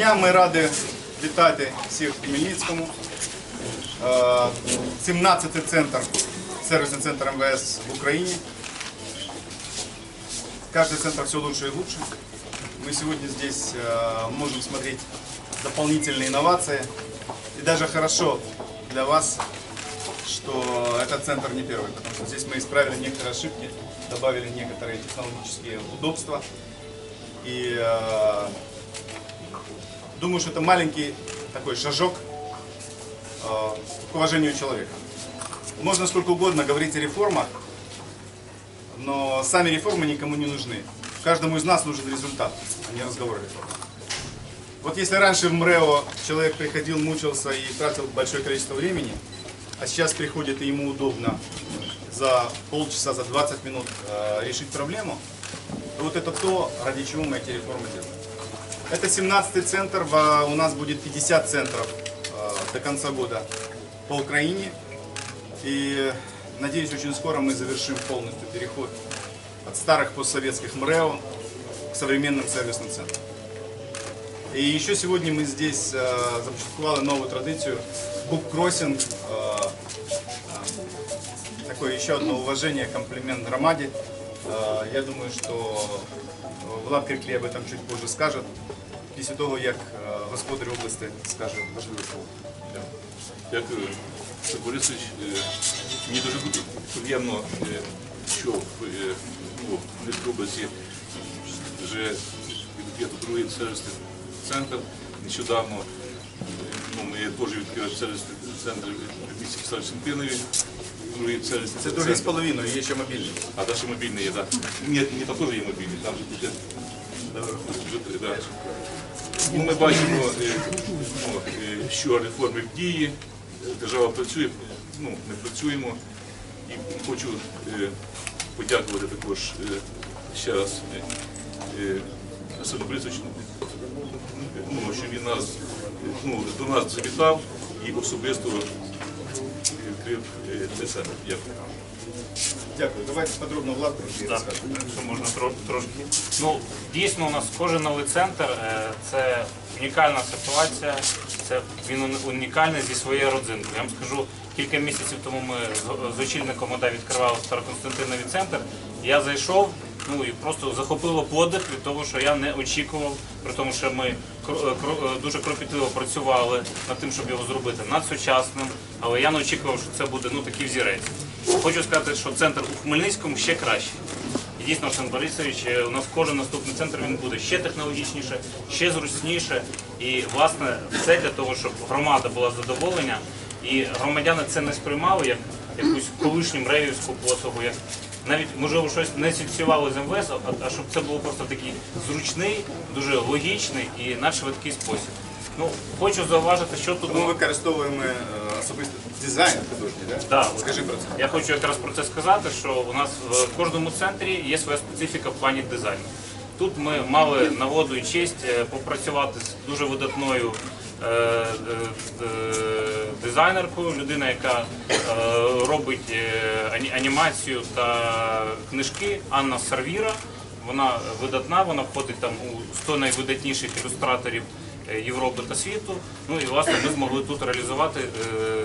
Я ми раді вітати всіх в Хмельницькому. Е, 17-й центр, сервісний центр МВС в Україні. Каждый центр все лучше и лучше. Мы сегодня здесь э, можем смотреть дополнительные инновации. И даже хорошо для вас, что этот центр не первый, потому что здесь мы исправили некоторые ошибки, добавили некоторые технологические удобства. И э, думаю, что это маленький такой шажок э, к уважению человека. Можно сколько угодно говорить о реформах, но сами реформы никому не нужны. Каждому из нас нужен результат, а не разговор о реформах. Вот если раньше в МРЭО человек приходил, мучился и тратил большое количество времени, а сейчас приходит и ему удобно за полчаса, за 20 минут э, решить проблему, то вот это то, ради чего мы эти реформы делаем. Это 17-й центр, у нас будет 50 центров э, до конца года по Украине. И надеюсь, очень скоро мы завершим полностью переход от старых постсоветских МРЭО к современным сервисным центрам. И еще сегодня мы здесь э, започаткували новую традицию буккроссинг. Э, э, такое еще одно уважение, комплимент громаде. Э, я думаю, что Влад Криклей об этом чуть позже скажет, після того, як е, господар області скаже важливе слово. Дякую, Борисович. Е, Мені дуже приємно, е, що в е, ну, в Хмельницькій області вже відкрито другий сервісний центр. Нещодавно е, ну, ми теж відкрили сервісний центр в місті Старосінтинові. Другий сервісний Це другий з половиною, є ще мобільний. А далі мобільний є, так. Ні, ні, там теж є мобільний, там же буде. вже, да. Ну, ми бачимо, е, ну, е, що реформи в дії, держава працює, ну, ми працюємо. І хочу е, подякувати також е, ще раз е, Борисовичу, ну, що він нас, ну, до нас завітав і особисто відкрив. Дякую. Дякую. Давайте подробно Влад Криклей Так, якщо можна тро- трошки. Ну, дійсно, у нас кожен новий центр е, це унікальна ситуація, це він уни- унікальний зі своєю родзинкою. Я вам скажу, кілька місяців тому ми з- з очільником ОДА відкривали Староконстантиновий центр. Я зайшов, ну і просто захопило подих від того, що я не очікував, при тому, що ми е, е, дуже кропітливо працювали над тим, щоб його зробити надсучасним, але я не очікував, що це буде ну такий взірець. Хочу сказати, що центр у Хмельницькому ще кращий. І дійсно, Арсен Борисович, е, у нас кожен наступний центр він буде ще технологічніше, ще зручніше. І власне все для того, щоб громада була задоволена. І громадяни це не сприймали як якусь колишню мревівську послугу, як навіть можливо щось не асоціювали з МВС, а, а щоб це було просто такий зручний, дуже логічний і надшвидкий спосіб. Ну хочу зауважити, що тут Ми використовуємо е, особисто дизайн художній, да? Да, от. Скажи про це. Я хочу якраз про це сказати, що у нас в кожному центрі є своя специфіка в плані дизайну. Тут ми мали нагоду і честь е, попрацювати з дуже видатною е, е, е, дизайнеркою, людина, яка робить анімацію та книжки Анна Сарвіра. Вона видатна, вона входить там у 100 найвидатніших ілюстраторів Європи та світу. Ну і власне ми змогли тут реалізувати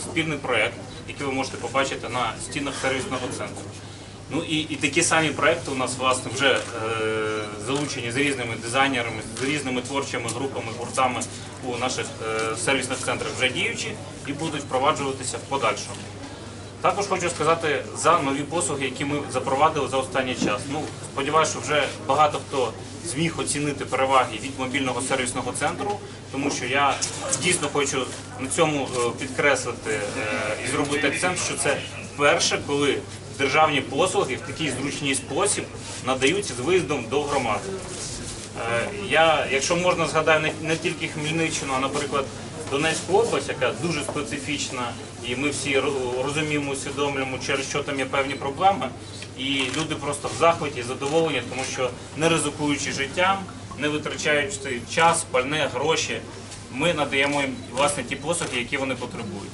спільний проект, який ви можете побачити на стінах сервісного центру. Ну і, і такі самі проекти у нас власне вже е, залучені з різними дизайнерами, з різними творчими групами, гуртами у наших е, сервісних центрах вже діючі і будуть впроваджуватися в подальшому. Також хочу сказати за нові послуги, які ми запровадили за останній час. Ну, сподіваюся, що вже багато хто зміг оцінити переваги від мобільного сервісного центру, тому що я дійсно хочу на цьому е, підкреслити е, і зробити акцент, що це вперше, коли державні послуги в такий зручний спосіб надаються з виїздом до громади. Е, Я, якщо можна, згадаю не, не тільки Хмельниччину, а наприклад Донецьку область, яка дуже специфічна, і ми всі розуміємо, усвідомлюємо, через що там є певні проблеми. І люди просто в захваті, задоволені, тому що не ризикуючи життям, не витрачаючи час, пальне, гроші, ми надаємо їм власне ті послуги, які вони потребують.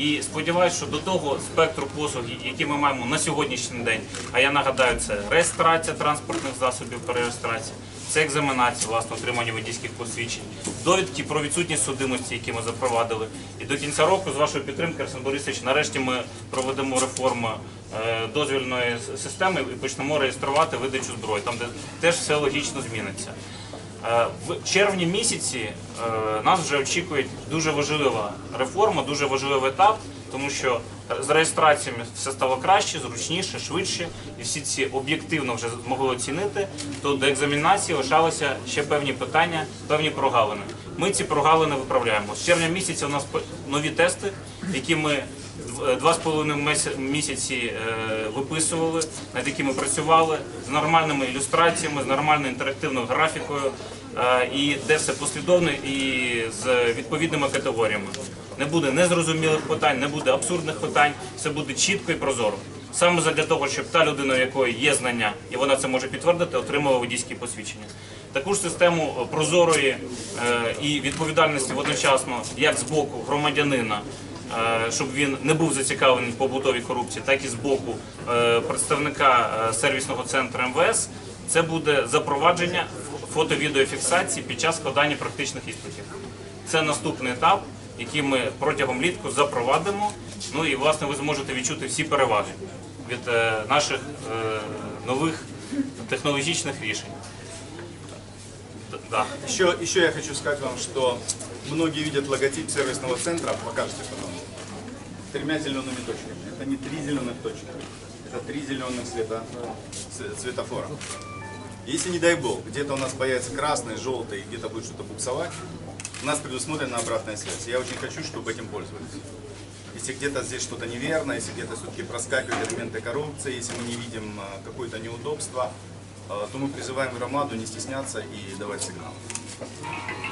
І сподіваюся, що до того спектру послуг, які ми маємо на сьогоднішній день, а я нагадаю, це реєстрація транспортних засобів, перереєстрація, Це екзаменація, власне, отримання водійських посвідчень, довідки про відсутність судимості, які ми запровадили. І до кінця року, з вашої підтримки, Арсен Борисович, нарешті ми проведемо реформу е, дозвільної системи і почнемо реєструвати видачу зброї, там де теж все логічно зміниться. Е, В червні місяці е, нас вже очікує дуже важлива реформа, дуже важливий етап, тому що з реєстраціями все стало краще, зручніше, швидше, і всі ці об'єктивно вже змогли оцінити. То до екзамінації лишалися ще певні питання, певні прогалини. Ми ці прогалини виправляємо. З червня місяця у нас нові тести, які ми два з половиною місяці е, виписували, над якими працювали з нормальними ілюстраціями, з нормальною інтерактивною графікою, е, і де все послідовно і з відповідними категоріями. Не буде незрозумілих питань, не буде абсурдних питань, все буде чітко і прозоро. Саме задля того, щоб та людина, у якої є знання, і вона це може підтвердити, отримала водійські посвідчення. Таку ж систему е, прозорої е, і відповідальності водночасно, як з боку громадянина, е, щоб він не був зацікавлений в побутовій корупції, так і з боку е, представника е, сервісного центру МВС. Це буде запровадження фото-відеофіксації під час складання практичних іспитів. Це наступний етап, який ми протягом літку запровадимо. Ну і власне ви зможете відчути всі переваги від е, наших е, нових технологічних рішень. Да. Еще, еще я хочу сказать вам, что многие видят логотип сервисного центра, покажите, пожалуйста, тремя зелеными точками. Это не три зеленых точки, это три зеленых цвета, ц- светофора. Если, не дай бог, где-то у нас появится красный, желтый, где-то будет что-то буксовать, у нас предусмотрена обратная связь. Я очень хочу, чтобы этим пользовались. Если где-то здесь что-то неверно, если где-то все-таки проскакивают элементы коррупции, если мы не видим э, какое-то неудобство, э, то мы призываем громаду не стесняться и давать сигнал.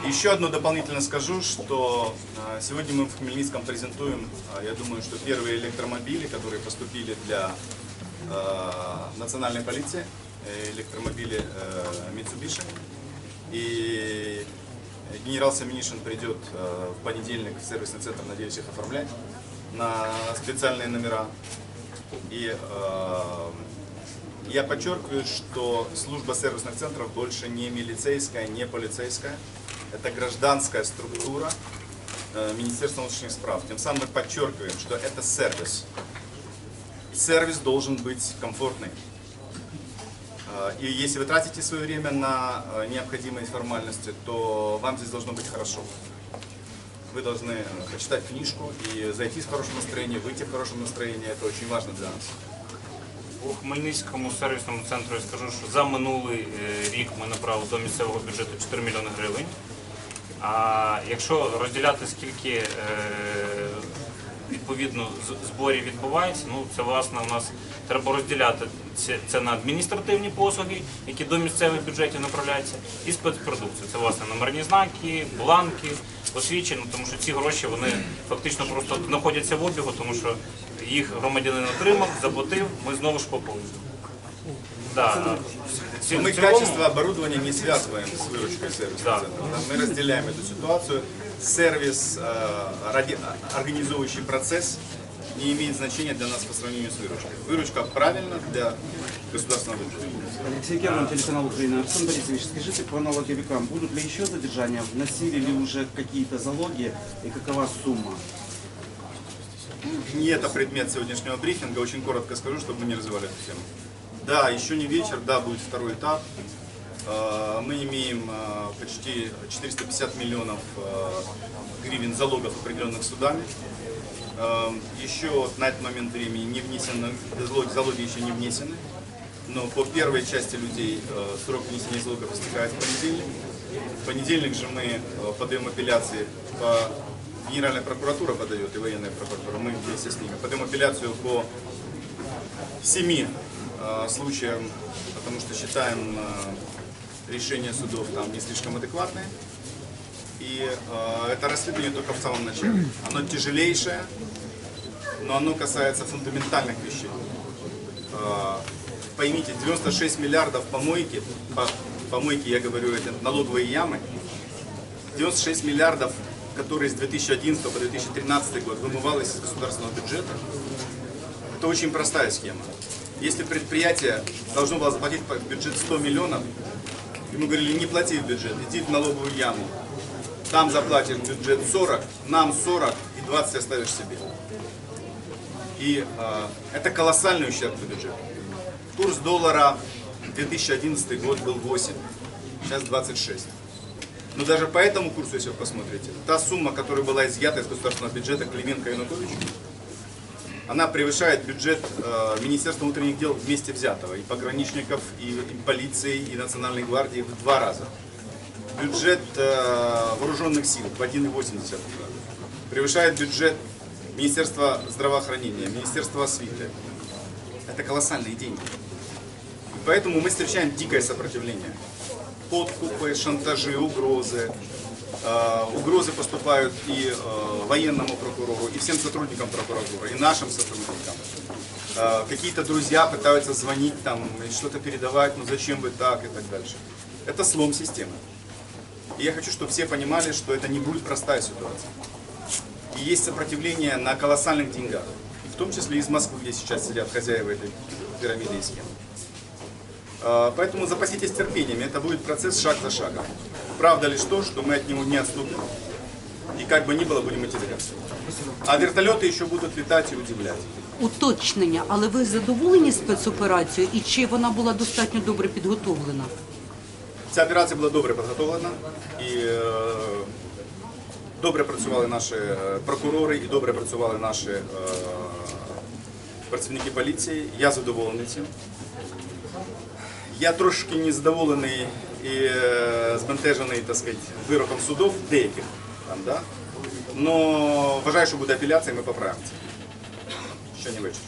Еще одно дополнительно скажу, что э, сегодня мы в Хмельницком презентуем, э, я думаю, что первые электромобили, которые поступили для э, национальной полиции, э, электромобили э, Mitsubishi. И генерал Семенишин придет э, в понедельник в сервисный центр, надеюсь, их оформлять на специальные номера. И я подчеркиваю, что служба сервисных центров больше не милицейская, не полицейская. Это гражданская структура э, Министерства внутренних справ. Тем самым мы подчеркиваем, что это сервис. Сервис должен быть комфортный. Э, И если вы тратите свое время на э, необходимые формальности, то вам здесь должно быть хорошо. Вы должны почитать книжку и зайти с хорошим настроением, выйти в хорошем настроении. Это очень важно для нас. У Хмельницькому сервісному центру я скажу, що за минулий е, рік ми направили до місцевого бюджету 4 мільйони гривень. А якщо розділяти скільки е, відповідно зборів відбувається, ну це власне у нас треба розділяти це, на адміністративні послуги, які до місцевих бюджетів направляються, і спецпродукцію. Це власне номерні знаки, бланки, посвідчення, тому що ці гроші вони фактично просто знаходяться в обігу, тому що їх громадянин отримав, заплатив, ми знову ж поповнюємо. Да. в ці- Мы в цілому- качество оборудования не связываем с выручкой сервисного Да. центра. Да, Мы разделяем эту ситуацию. Сервис, э, ради- организующий процесс, не имеет значения для нас по сравнению с выручкой. Выручка правильно для государственного бюджета. Алексей Герман, телеканал Украина. Арсен Борисович, скажите по налоговикам, будут ли еще задержания, вносили ли уже какие-то залоги и какова сумма? Не это предмет сегодняшнего брифинга. Очень коротко скажу, чтобы мы не развивали эту тему. Да, еще не вечер, да, будет второй этап. Э, Мы имеем э, почти 450 миллионов э, гривен залогов, определенных судами. Еще на этот момент времени не внесено, залоги, еще не внесены. Но по первой части людей срок внесения залогов истекает в понедельник. В понедельник же мы подаем апелляции по Генеральная прокуратура подает и военная прокуратура, мы вместе с ними подаем апелляцию по семи э, случаям, потому что считаем э, решения судов там не слишком адекватные. И э, это расследование только в самом начале. Оно тяжелейшее, но оно касается фундаментальных вещей. Э, поймите, 96 миллиардов помойки, по, помойки я говорю, это налоговые ямы, 96 миллиардов, которые с 2011 по 2013 год вымывалось из государственного бюджета, это очень простая схема. Если предприятие должно было заплатить в бюджет 100 миллионов, Ему говорили, не плати в бюджет, иди в налоговую яму. Там заплатишь бюджет 40, нам 40 и 20 оставишь себе. И э, это колоссальный ущерб для бюджета. Курс доллара 2011 год был 8, сейчас 26. Но даже по этому курсу, если вы посмотрите, та сумма, которая была изъята из государственного бюджета Клименко Януковичу, она превышает бюджет э, Министерства внутренних дел вместе взятого, и пограничников, и, и полиции, и Национальной гвардии в два раза. Бюджет э, вооруженных сил в 1,8 раза. Превышает бюджет Министерства здравоохранения, Министерства освиты. Это колоссальные деньги. И поэтому мы встречаем дикое сопротивление. Подкупы, шантажи, угрозы. Э, угрозы поступают и э, военному прокурору, и всем сотрудникам прокуратуры, и нашим сотрудникам. Э, какие-то друзья пытаются звонить там и что-то передавать, ну зачем вы так и так дальше. Это слом системы. И я хочу, чтобы все понимали, что это не будет простая ситуация. И есть сопротивление на колоссальных деньгах. И в том числе из Москвы, где сейчас сидят хозяева этой пирамиды и схемы. А, Поэтому запаситесь терпением, это будет процесс шаг за шагом. Правда лишь то, что мы от него не отступим. И как бы ни было, будем идти до конца. А вертолеты еще будут летать и удивлять. Уточнення, але ви задоволені спецоперацією і чи вона була достатньо добре підготовлена? Ця операція була добре підготовлена і е, добре працювали наші е, прокурори і добре працювали наші е, працівники поліції. Я задоволений цим. Я трошки незадоволений і е, збентежений, так сказати, вироком судов деяких там, да? Но вважаю, що буде апеляція, ми поправимо це. Ще не вечір.